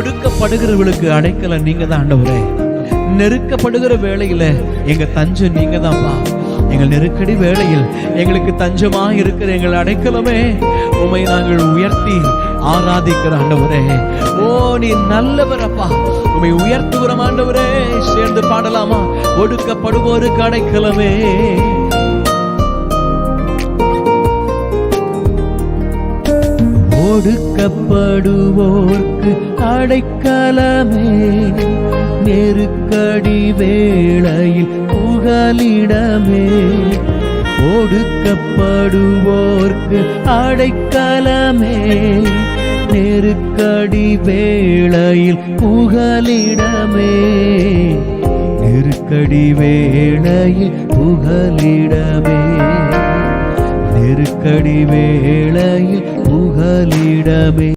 ஒடுக்கப்படுகிறவர்களுக்கு அடைக்கல நீங்க தான் ஆண்டவரே. நெருக்கப்படுகிற வேலையில எங்க தஞ்சம் நீங்க தான்ப்பா எங்கள் நெருக்கடி வேளையில் எங்களுக்கு தஞ்சமாக இருக்கிற எங்கள் அடைக்கலமே. உமை நாங்கள் உயர்த்தி ஆராதிக்கிற ஆண்டவரே. ஓ நீ நல்லவர் அப்பா. உமை உயர்த்துகிற ஆண்டவரே. சேர்ந்து பாடலாமா? ஒடுக்கப்படுவோருக்கு அடைக்கலமே. ஒடுக்கப்படுவோர்க்கு அடைக்கலமே. நெருக்கடி வேளையில் புகலிடமே. ஒடுக்கப்படுவோர்க்கு அடைக்கலமே. நெருக்கடி வேளையில் புகலிடமே. நெருக்கடி வேளையில் புகலிடமே. கடிவேளையில் புகலிடமே.